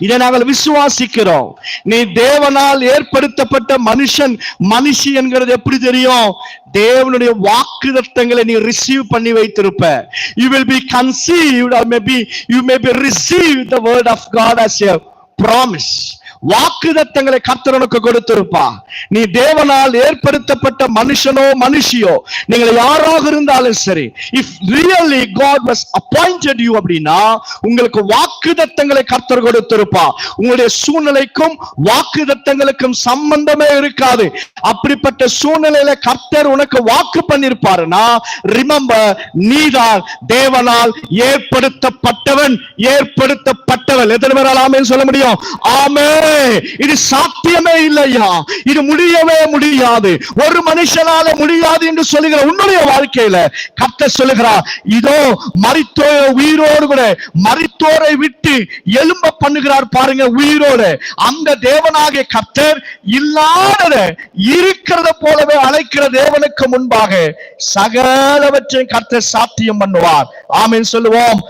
இதை நாங்கள் விசுவாசிக்கிறோம். நீ தேவனால் ஏற்படுத்தப்பட்ட மனுஷன் மனுஷி என்கிறது எப்படி தெரியும்? தேவனுடைய வாக்குதத்தங்களை நீ ரிசீவ் பண்ணி வைத்திருப்ப. You will be conceive may be you may be receive the word of God as a promise வாக்குதத்தங்களை கர்த்தர் உனக்கு கொடுத்திருப்பா. நீ தேவனால் ஏற்படுத்தப்பட்ட மனுஷனோ மனுஷியோ நீங்கள் யாராக இருந்தாலும் சரி if really God was appointed you அப்படின்னா உங்களுக்கு வாக்குதத்தங்களை கர்த்தர் கொடுத்திருப்பா. உங்களுடைய சூழ்நிலைக்கும் வாக்குதத்தங்களுக்கும் சம்பந்தமே இருக்காது. அப்படிப்பட்ட சூழ்நிலையில கர்த்தர் உனக்கு வாக்கு பண்ணிருப்பாருன்னா ரிமம்பர் நீதான் தேவனால் ஏற்படுத்தப்பட்டவன். ஏற்படுத்தப்பட்டவன் எத்தனை பேரால் ஆமேன்னு சொல்ல முடியும்? ஆமே இது சாத்தியமே இல்லையா? இது முடியவே முடியாது. ஒரு மனுஷனால முடியாது என்று சொல்லுகிற உன்னுடைய வாழ்க்கையில கத்த சொல்லுகிறார் இதோ மறித்தோ உயிரோடு கூட மறித்தோரை விட்டு எலும்ப பண்ணுகிறார் பாருங்க உயிரோடு. அந்த தேவனாகிய கத்தர் இல்லாதத இருக்கிறத போலவே அழைக்கிற தேவனுக்கு முன்பாக சகலவற்றையும் கர்த்தர் சாத்தியம் பண்ணுவார். ஆமேன் சொல்லுவோம்.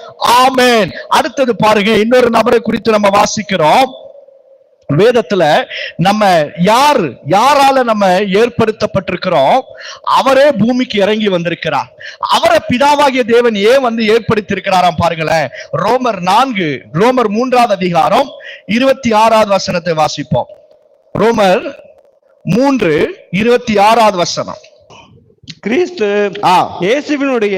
ஆமேன். அடுத்தது பாருங்க இன்னொரு நபரை குறித்து நம்ம வாசிக்கிறோம். வேதத்துல நம்ம யார் யாரால நம்ம ஏற்படுத்தப்பட்டிருக்கிறோம் அவரே பூமிக்கு இறங்கி வந்திருக்கிறார். அவரை பிதாவாகிய தேவன் ஏன் வந்து ஏற்படுத்தி இருக்கிறாராம் பாருங்களேன். ரோமர் நான்கு ரோமர் மூன்றாவது அதிகாரம் இருபத்தி ஆறாவது வசனத்தை வாசிப்போம். ரோமர் மூன்று இருபத்தி ஆறாவது வசனம். கிறிஸ்து. இயேசுவினுடைய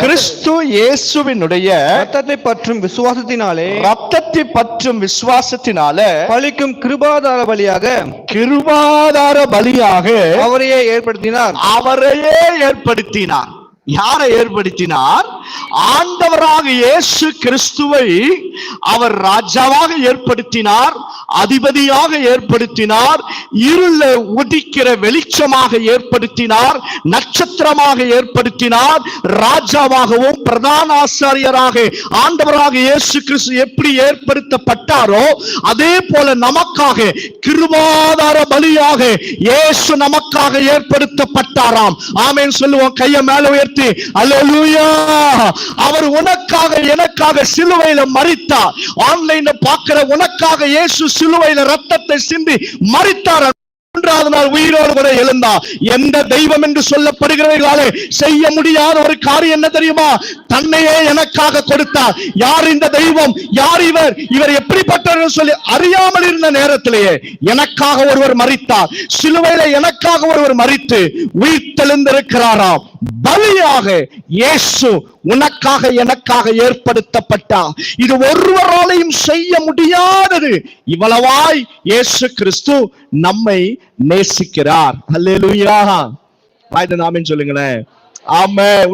கிறிஸ்து இயேசுவினுடைய ரத்தத்தை பற்றும் விசுவாசத்தினாலே ரத்தத்தை பற்றும் விசுவாசத்தினால பலிக்கும் கிருபாதார பலியாக கிருபாதார பலியாக அவரையே ஏற்படுத்தினார் அவரையே ஏற்படுத்தினார் யாரை ஏற்படுத்தினார்? ஆண்டவராக இயேசு கிறிஸ்துவை அவர் ராஜாவாக ஏற்படுத்தினார் அதிபதியாக ஏற்படுத்தினார் இருள உதிக்கிற வெளிச்சமாக ஏற்படுத்தினார் நட்சத்திரமாக ஏற்படுத்தினார் ராஜாவாகவும் பிரதான ஆசாரியராக ஆண்டவராக இயேசு கிறிஸ்து எப்படி ஏற்படுத்தப்பட்டாரோ அதே போல நமக்காக கிருபாதார பலியாக இயேசு நமக்காக ஏற்படுத்தப்பட்டாராம். ஆமேன் சொல்லுவோம் கையை மேல உயர்த்தி அல்லேலூயா. அவர் உனக்காக எனக்காக சிலுவையில மறித்தார் ஆன்லைன்ல பாக்குற உனக்காக இயேசு சிலுவையில ரத்தத்தை சிந்தி மறித்தார் மூன்றாவது நாள் உயிரோடு கூட எழுந்தா. எந்த தெய்வம் என்று சொல்லப்படுகிறவர்களாலே செய்ய முடியாத ஒரு காரியம் என்ன தெரியுமா? தன்னையே எனக்காக கொடுத்தார். யார் இந்த தெய்வம்? யார் இவர்? இவர் எப்படிப்பட்டவர் சொல்லி அறியாமல் இருந்த நேரத்திலேயே எனக்காக ஒருவர் மறித்தார். சிலுவையில எனக்காக ஒருவர் மரித்து உயிர்த்தெழுந்திருக்கிறாராம். பலியாக இயேசு உனக்காக எனக்காக ஏற்படுத்தப்பட்டார் இது ஒருவராலையும் செய்ய முடியாதது. இவ்வளவாய் இயேசு கிறிஸ்து நம்மை நேசிக்கிறார். அல்லேலூயா வாய்ந்த நாமேன்னு சொல்லுங்களேன். ஆமே